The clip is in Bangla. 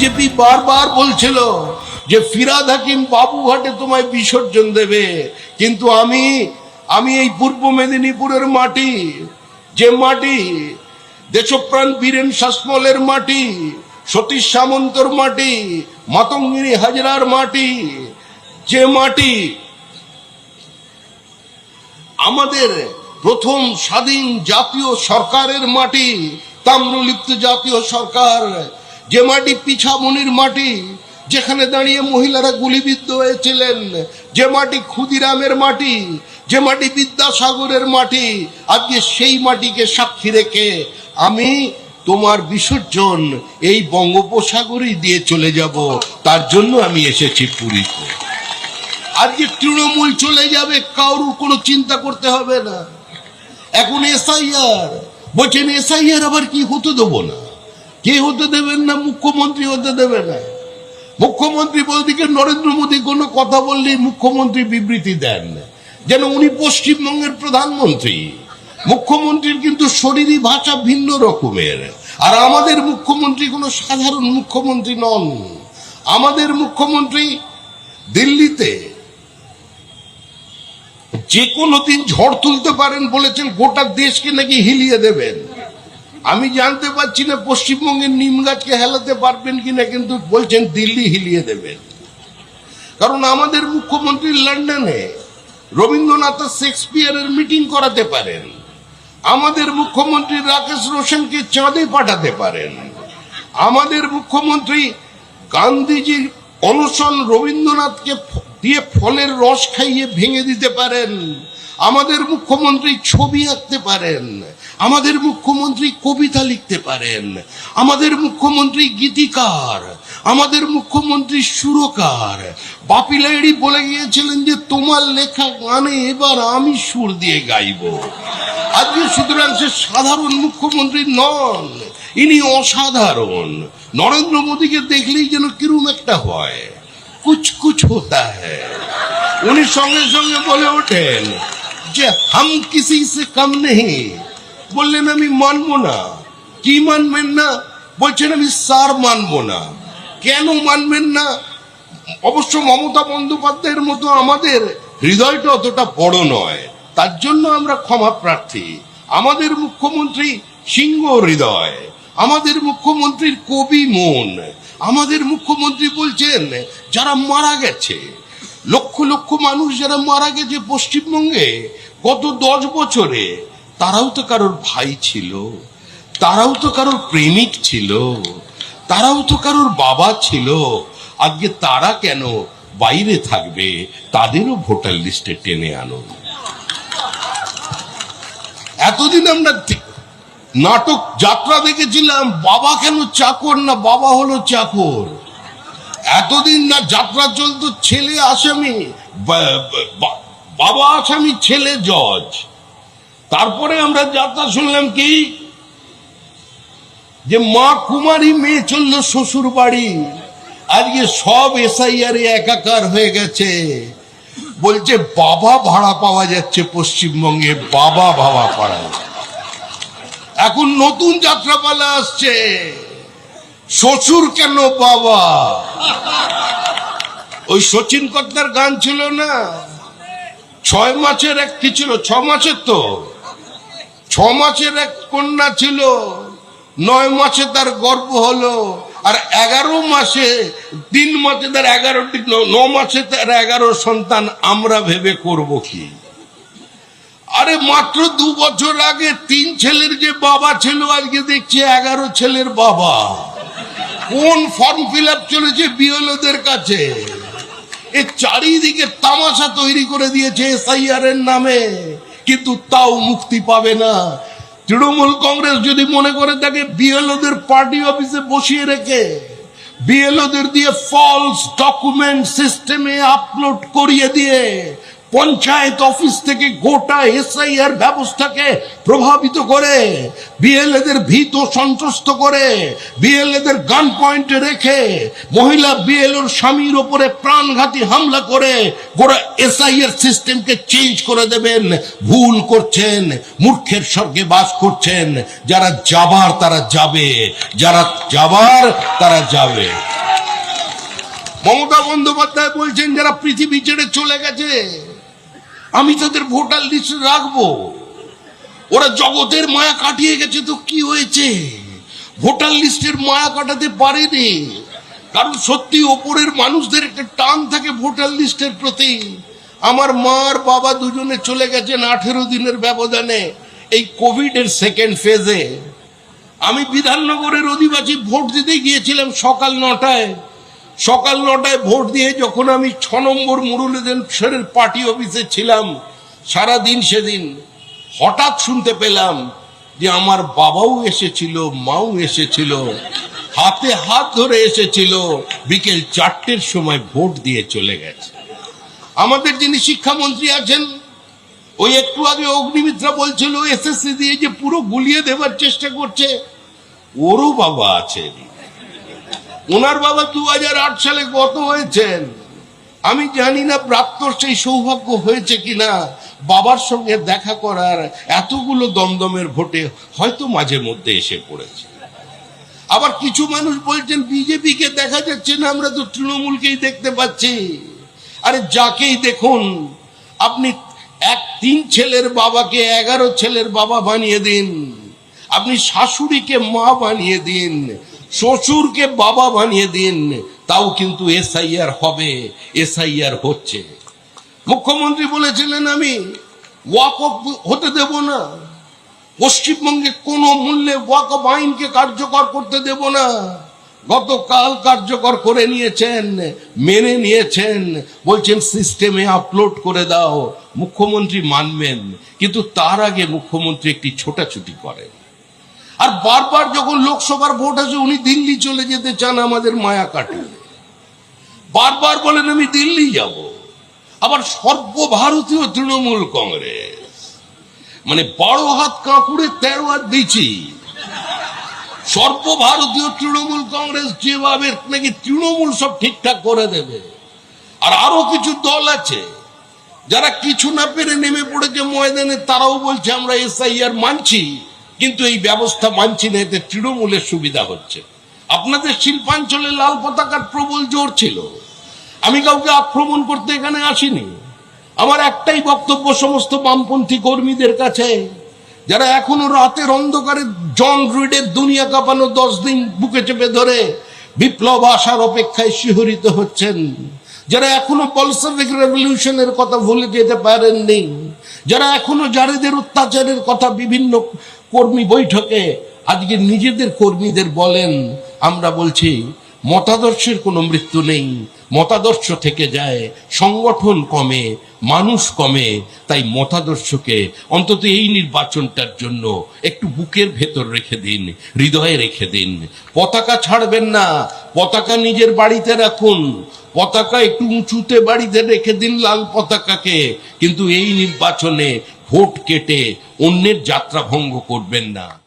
বিজেপি বারবার বলছিল যে ফিরাদ হাকিম বাবুঘাটে তোমায় বিসর্জন দেবে। কিন্তু আমি আমি এই পূর্ব মেদিনীপুরের মাটি, যে মাটি, দেশপ্রাণ বীরেন শাসমলের মাটি, সতীশ সামন্তর মাটি, মাতঙ্গিনী হাজরার মাটি, যে মাটি আমাদের প্রথম স্বাধীন জাতীয় সরকারের মাটি, তাম্রলিপ্ত জাতীয় সরকার যে মাটি পিছামনির মাটি, যেখানে দাঁড়িয়ে মহিলারা গুলিবিদ্ধ হয়েছিলেন, যে মাটি ক্ষুদিরামের মাটি, যে মাটি বিদ্যাসাগরের মাটি, আজকে সেই মাটিকে সাক্ষী রেখে আমি তোমার বিসর্জন এই বঙ্গোপসাগরই দিয়ে চলে যাব। তার জন্য আমি এসেছি পুরীতে। আজকে তৃণমূল চলে যাবে, কারোর কোনো চিন্তা করতে হবে না। এখন এসআইআর, বলছেন এসআইআর আবার কি হতে দেবো না? কে হতে দেবেন না? মুখ্যমন্ত্রী হতে দেবে না। মুখ্যমন্ত্রী বলদিকে নরেন্দ্র মোদী কোনো কথা বললেই মুখ্যমন্ত্রী বিবৃতি দেন যেন উনি পশ্চিমবঙ্গের প্রধানমন্ত্রী। মুখ্যমন্ত্রীর কিন্তু শরীরী ভাষা ভিন্ন রকমের। আর আমাদের মুখ্যমন্ত্রী কোনো সাধারণ মুখ্যমন্ত্রী নন। আমাদের মুখ্যমন্ত্রী দিল্লিতে যে কোনো দিন ঝড় তুলতে পারেন বলেছেন, গোটা দেশকে নাকি হিলিয়ে দেবেন। আমি জানতে পারছি না পশ্চিমবঙ্গের নিম গাছকে হেলাতে পারবেন কিনা, কিন্তু বলছেন দিল্লি হিলিয়ে দেবেন। কারণ আমাদের মুখ্যমন্ত্রী লন্ডনে রবীন্দ্রনাথ শেক্সপিয়ারের মিটিং করাতে পারেন। আমাদের মুখ্যমন্ত্রী রাকেশ রোশনকে চাঁদে পাঠাতে পারেন। আমাদের মুখ্যমন্ত্রী গান্ধীজির অনশন রবীন্দ্রনাথকে দিয়ে ফলের রস খাইয়ে ভেঙে দিতে পারেন। আমাদের মুখ্যমন্ত্রী ছবি আঁকতে পারেন। আমাদের মুখ্যমন্ত্রী কবিতা লিখতে পারেন। আমাদের মুখ্যমন্ত্রী গীতিকার। আমাদের মুখ্যমন্ত্রী সুরকার। বাপি লাইড়ি বলে গিয়েছিলেন যে, তোমার লেখা গানে এবার আমি সুর দিয়ে গাইবো। আজকে সুতরাং সে সাধারণ মুখ্যমন্ত্রী নন, ইনি অসাধারণ। নরেন্দ্র মোদীকে দেখলেই যেন কিরম একটা হয়। কুছ কুছ হতা হ্যাঁ উনি সঙ্গে সঙ্গে বলে ওঠেন যে, হাম কিসি সে কম নেই বললেন, আমি মানবো না। কি মানবেন না? বলছেন, আমি সার মানবো না। কেন মানবেন না? অবশ্য মমতা বন্দ্যোপাধ্যায়ের মতো আমাদের হৃদয়টা অতটা বড় নয়। তার জন্য আমরা ক্ষমা প্রার্থী। আমাদের মুখ্যমন্ত্রী সিংহ হৃদয়। আমাদের মুখ্যমন্ত্রীর কবি মন। আমাদের মুখ্যমন্ত্রী বলছেন, যারা মারা গেছে, লক্ষ লক্ষ মানুষ যারা মারা গেছে পশ্চিমবঙ্গে, গত দশ বছরে তারাও তো কারোর ভাই ছিল, তারাও তো কারোর প্রেমিক ছিল, তারাও তো কারোর বাবা ছিল। আজকে তারা কেন বাইরে থাকবে, তাদেরও ভোটার লিস্টে টেনে আনুন। এতদিন আমরা নাটক যাত্রা দেখেছিলাম, বাবা কেন চাকর না বাবা হলো চাকর? এতদিন না যাত্রা চলতো, ছেলে আসামি বাবা আসামি, ছেলে জজ। তারপরে আমরা যাত্রা শুনলাম কি? যে মা কুমারী মেয়ে চলল শ্বশুর বাড়ি। আজকে সব এসআইআর একাকার হয়ে গেছে। বলছে, বাবা ভাড়া পাওয়া যাচ্ছে পশ্চিমবঙ্গে, বাবা ভাবা পাড়ায় এখন নতুন যাত্রাপালা আসছে। শ্বশুর কেন বাবা? ওই সচিন কর্তার গান ছিল না? ছয় মাসের এক কি ছিল, ছ মাসের তো। ছ মাসের এক কন্যা ছিল, নয় মাসে তার গর্ভ হলো, আর এগারো মাসে, তিন মাসে তার এগারোটি ন- মাসে তার এগারো সন্তান আমরা ভেবে করব কি? আরে মাত্র দু বছর আগে তিন ছেলের যে বাবা ছিল, আজকে দেখছি এগারো ছেলের বাবা। কোন ফর্ম ফিল আপ চলেছে বিএলওদের কাছে? এ চারিদিকে তামাশা তৈরি করে দিয়েছে এসআইআর এর নামে। কিন্তু তাও মুক্তি পাবে না। তৃণমূল কংগ্রেস যদি মনে করে থাকে বিএলওদের পার্টি অফিসে বসিয়ে রেখে, বিএলওদের দিয়ে ফলস ডকুমেন্ট সিস্টেমে আপলোড করিয়ে দিয়ে পঞ্চায়েত অফিস থেকে গোটা এসআইআর ব্যবস্থাকে প্রভাবিত করে বিএলএদের ভীত সন্ত্রস্ত করে বিএলএদের গান পয়েন্টে রেখে মহিলা বিএলওর স্বামীর ওপরে প্রাণঘাতী হামলা করে গোটা এসআইআর সিস্টেমকে চেঞ্জ করে দেবেন। ভুল করছেন, মূর্খের স্বর্গে বাস করছেন। যারা যাবার তারা যাবে, যারা যাবার তারা যাবে। মমতা বন্দ্যোপাধ্যায় বলছেন, যারা পৃথিবী ছেড়ে চলে গেছে আমি তাদের ভোটার লিস্ট রাখব, ওরা জগতের মায়া কাটিয়ে গেছে তো কি হয়েছে? ভোটার লিস্টের মায়া কাটাতে পারেনি। কারণ সত্যি ওপরের মানুষদের একটা টান থাকে ভোটার লিস্টের প্রতি। আমার মা আর বাবা দুজনে চলে গেছেন আঠেরো দিনের ব্যবধানে, এই কোভিড এর সেকেন্ড ফেজে আমি বিধাননগরের অধিবাসী ভোট দিতে গিয়েছিলাম সকাল নটায়। সকাল নটায় ভোট দিয়ে যখন আমি ছ নম্বর মুরুলিদের পার্টি অফিসে ছিলাম সারা দিন সেদিন হঠাৎ শুনতে পেলাম যে আমার বাবাও এসেছিল, মাও এসেছিল, হাতে হাত ধরে এসেছিল, বিকেল চারটের সময় ভোট দিয়ে চলে গেছে। আমাদের যিনি শিক্ষামন্ত্রী আছেন, ওই একটু আগে অগ্নিমিত্রা বলছিল, এসএসসি দিয়ে যে পুরো গুলিয়ে দেবার চেষ্টা করছে, ওরও বাবা আছেন। ওনার বাবা দু হাজার আট সালে গত হয়েছেন। আমি জানি না প্রাপ্ত সেই সৌভাগ্য হয়েছে কিনা। বাবার সঙ্গে দেখা করার এতগুলো দমদমের ভোটে হয়তো মাঝে মধ্যে এসে পড়েছে। আবার কিছু মানুষ বলছেন, বিজেপিকে দেখা যাচ্ছে না, আমরা তো তৃণমূলকেই দেখতে পাচ্ছি। আরে যাকেই দেখুন, আপনি এক তিন ছেলের বাবাকে এগারো ছেলের বাবা বানিয়ে দিন। আপনি শাশুড়িকে মা বানিয়ে দিন। শ্বশুরকে বাবা বানিয়ে দিন, তাও কিন্তু এসআইআর হবে, এসআইআর হচ্ছে। মুখ্যমন্ত্রী বলেছিলেন আমি ওয়াক হতে দেব না। পশ্চিমবঙ্গে কোনো মূল্যে ওয়াক আইনকে কার্যকর করতে দেব না। গতকাল কার্যকর করে নিয়েছেন, মেনে নিয়েছেন, বলছেন সিস্টেমে আপলোড করে দাও। মুখ্যমন্ত্রী মানবেন, কিন্তু তার আগে মুখ্যমন্ত্রী একটি ছোটাছুটি করেন। আর বারবার যখন লোকসভার ভোট আসে উনি দিল্লি চলে যেতে চান, আমাদের মায়া কাটে। বারবার বলেন, আমি দিল্লি যাব। আবার সর্বভারতীয় তৃণমূল কংগ্রেস। মানে বারো হাত কাঁকুড়ে তেরো হাত দিচ্ছি। সর্বভারতীয় তৃণমূল কংগ্রেস যেভাবে নাকি তৃণমূল সব ঠিকঠাক করে দেবে। আর আরও কিছু দল আছে, যারা কিছু না পেরে নেমে পড়েছে ময়দানে, তারাও বলছে, আমরা এসআইআর মানছি। কিন্তু এই ব্যবস্থা মানছি না, এতে তৃণমূলের সুবিধা হচ্ছে। আপনাদের শিল্পাঞ্চলে লাল পতাকার প্রবল জোর ছিল। আমি কাউকে আক্রমণ করতে এখানে আসিনি। আমার একটাই বক্তব্য সমস্ত বামপন্থী কর্মীদের কাছে, যারা এখনও রাতের অন্ধকারে জন রুইডের দুনিয়া কাঁপানো দশ দিন বুকে চেপে ধরে বিপ্লব আসার অপেক্ষায় শিহরিত হচ্ছেন, যারা এখনও বলসেভিক রেভলিউশনের কথা ভুলে যেতে পারেননি। যারা এখনও জারেদের অত্যাচারের কথা বিভিন্ন কর্মী বৈঠকে আজকে নিজেদের কর্মীদের বলেন আমরা বলছি মতাদর্শের কোনো মৃত্যু নেই। মতাদর্শ থেকে যায়, সংগঠন কমে, মানুষ কমে, তাই মতাদর্শকে অন্তত এই নির্বাচনটার জন্য একটু বুকের ভেতর রেখে দিন, হৃদয়ে রেখে দিন। পতাকা ছাড়বেন না, পতাকা নিজের বাড়িতে রাখুন, পতাকা একটু উঁচুতে বাড়িতে রেখে দিন লাল পতাকাকে, কিন্তু এই নির্বাচনে ভোট কেটে অন্যের যাত্রা ভঙ্গ করবেন না।